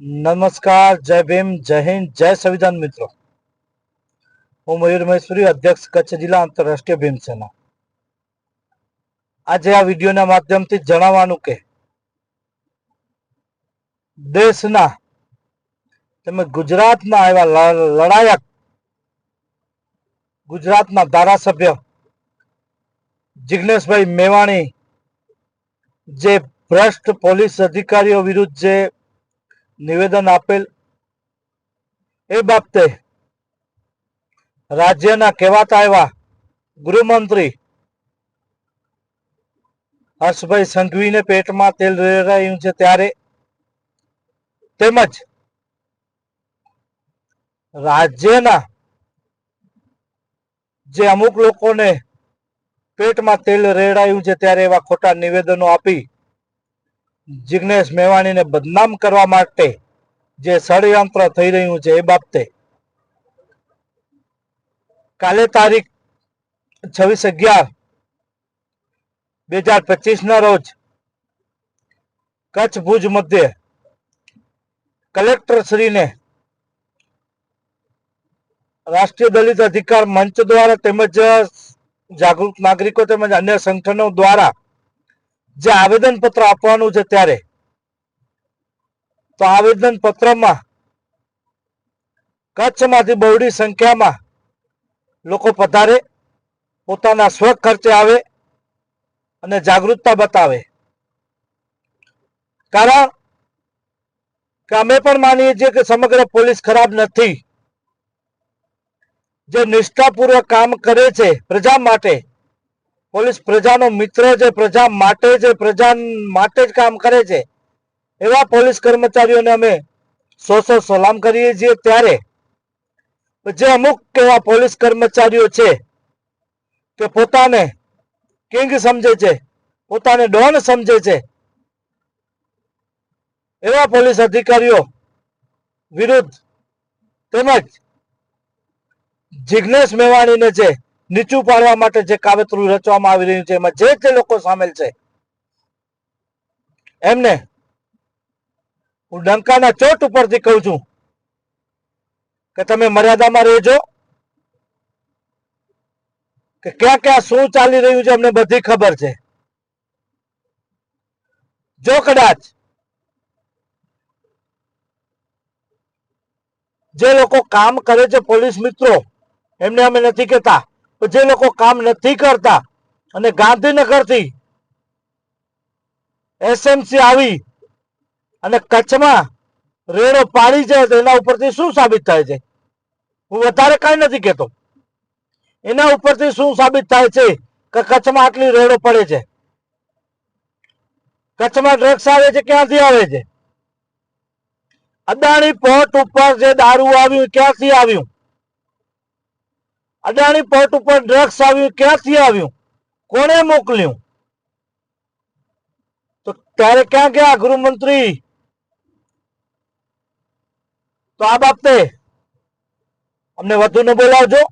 નમસ્કાર, જય ભીમ, જય હિન્દ, જય સંવિધાન મિત્રો. હું મયુર મહેશ્વરી, અધ્યક્ષ કચ્છ જિલ્લા આંતરરાષ્ટ્રીય ભીમ સેના. આજે આ વિડીયોના માધ્યમથી જણાવવાનું કે, દેશના તેમજ ગુજરાતના એવા લડાયક ગુજરાતના ધારાસભ્ય જિગ્નેશભાઈ મેવાણી, જે ભ્રષ્ટ પોલીસ અધિકારીઓ વિરુદ્ધ જે નિવેદન આપેલ એ બાબતે રાજ્યના કહેવાતા એવા ગૃહમંત્રી હર્ષભાઈ સંઘવીને પેટમાં તેલ રેડાયું છે ત્યારે તેમજ રાજ્યના જે અમુક લોકોને પેટમાં તેલ રેડાયું છે ત્યારે એવા ખોટા નિવેદનો આપી જિગ્નેશ મેવાણીને બદનામ કરવા માટે જે ષડયંત્ર થઈ રહ્યું છે એ બાબતે કાલે તારીખ છવ્વીસ અગિયાર બે હજાર પચીસ ના રોજ કચ્છ ભુજ મધ્યે કલેક્ટર શ્રીને રાષ્ટ્રીય દલિત અધિકાર મંચ દ્વારા તેમજ જાગૃત નાગરિકો તેમજ અન્ય સંગઠનો દ્વારા જે આવેદન પત્ર આપવાનું છે ત્યારે. તો આવેદન પત્રમાં કચ્છમાંથી બહોળી સંખ્યામાં લોકો પધારે, પોતાના સ્વ ખર્ચે આવે અને જાગૃતતા બતાવે. કારણ કે અમે પણ માનીએ છીએ કે સમગ્ર પોલીસ ખરાબ નથી. જે નિષ્ઠાપૂર્વક કામ કરે છે પ્રજા માટે પોલીસ પ્રજાનો મિત્ર છે, પ્રજા માટે છે, પ્રજા માટે જ કામ કરે છે. એવા પોલીસ કર્મચારીઓને અમે સો સો સલામ કરીએ છીએ ત્યારે જે અમુક એવા પોલીસ કર્મચારીઓ છે કે પોતાને કિંગ સમજે છે, પોતાને ડોન સમજે છે, એવા પોલીસ અધિકારીઓ વિરુદ્ધ તેમજ જિગ્નેશ મેવાણીને છે નીચું પાડવા માટે જે કાવતરું રચવામાં આવી રહ્યું છે, એમાં જે જે લોકો સામેલ છે, એમને હું ડંકાના ચોટ ઉપરથી કહું છું કે તમે મર્યાદામાં રહેજો, કે ક્યાં ક્યાં શું ચાલી રહ્યું છે અમને બધી ખબર છે. જો કદાચ જે લોકો કામ કરે છે પોલીસ મિત્રો, એમને અમે નથી પણ જે લોકો કામ નથી કરતા અને ગાંધીનગરથી એસએમસી આવી અને કચ્છમાં રેડો પાડી જાય તો એના ઉપરથી શું સાબિત થાય છે? હું વધારે કાંઈ નથી કહેતો. એના ઉપરથી શું સાબિત થાય છે કે કચ્છમાં આટલી રેડો પડે છે? કચ્છમાં ડ્રગ્સ આવે છે, ક્યાંથી આવે છે? અદાણી પોર્ટ ઉપર જે દારૂ આવ્યું ક્યાંથી આવ્યું? અદાણી પોર્ટ ઉપર ડ્રગ્સ આવ્યું, ક્યાંથી આવ્યું? કોણે મોકલ્યું? તો ત્યારે ક્યાં ગયા ગૃહમંત્રી? તો આ બાબતે અમને વધુ ન બોલાવજો.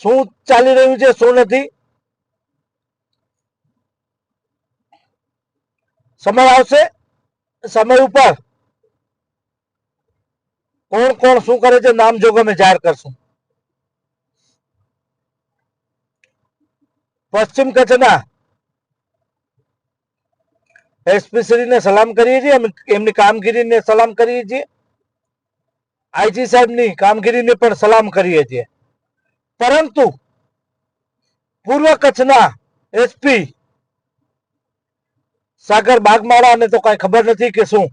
શું ચાલી રહ્યું છે, શું નથી? સમય આવશે? સમય ઉપર. કોણ કોણ, શું કરે છે, નામ જોગ અમે જાહેર કરશું. પશ્ચિમ કચ્છના એસપી સલામ કરીએ છીએ એમની કામગીરીને સલામ કરીએ છીએ. આઈજી સાહેબની કામગીરીને પણ સલામ કરીએ છીએ. પરંતુ પૂર્વ કચ્છના એસપી સાગર બાગમાળાને તો કાંઈ ખબર નથી કે શું.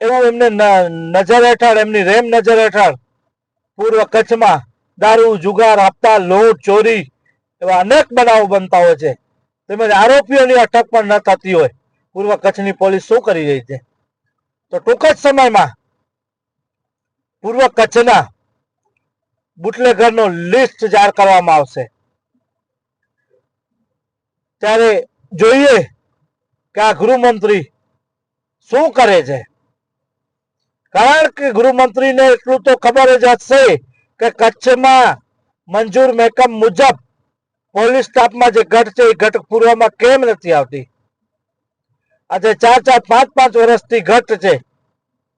એવું એમને નજર હેઠળ, એમની રેમ નજર હેઠળ પૂર્વ કચ્છમાં દારૂ, જુગાર, હપ્તા, લોટ, ચોરી એવા અનેક બનાવો બનતા હોય છે. તેમજ આરોપીઓની અટક પણ ન થતી હોય. પૂર્વ કચ્છની પોલીસ શું કરી રહી છે? તો ટૂંક જ સમયમાં પૂર્વ કચ્છના બુટલેગરનો લિસ્ટ જાહેર કરવામાં આવશે. ત્યારે જોઈએ કે આ ગૃહમંત્રી શું કરે છે? કારણ કે ગૃહમંત્રીને એટલું તો ખબર જ હશે કે કચ્છમાં મંજૂર મહેકમ મુજબ પોલીસ સ્ટાફમાં જે ઘટ છે એ ઘટ પૂરવામાં કેમ નથી આવતી? આજે ચાર ચાર, પાંચ પાંચ વર્ષથી ઘટ છે.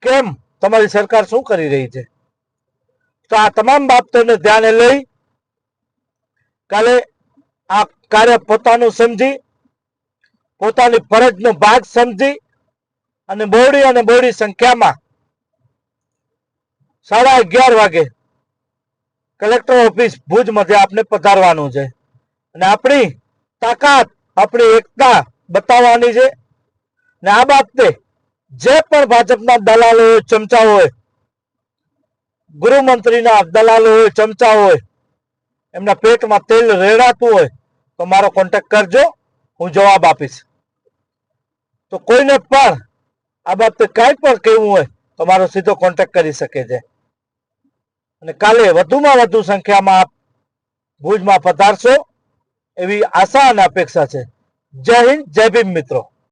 કેમ? તમારી સરકાર શું કરી રહી છે? તો આ તમામ બાબતોને ધ્યાને લઈ કાલે આ કાર્ય પોતાનું સમજી, પોતાની ફરજનો ભાગ સમજી અને બોડી અને બોડી સંખ્યામાં સાડા અગિયાર વાગે કલેક્ટર ઓફિસ ભુજ મધ્ય આપને પધારવાનું છે. અને આપણી તાકાત, આપણી એકતા બતાવવાની છે. ને આ બાબતે જે પણ ભાજપના દલાલો હોય ચમચા હોય, ગૃહમંત્રીના દલાલો હોય ચમચા હોય, એમના પેટમાં તેલ રેડાતું હોય, તો મારો કોન્ટેક્ટ કરજો, હું જવાબ આપીશ. તો કોઈને પણ આ બાબતે કાંઈ પણ કહેવું હોય, તો મારો સીધો કોન્ટેક્ટ કરી શકે છે. અને કાલે વધુમાં વધુ સંખ્યામાં ભુજમાં પધારશો એવી આશા અને અપેક્ષા છે. જય હિન્દ, જય ભીમ મિત્રો.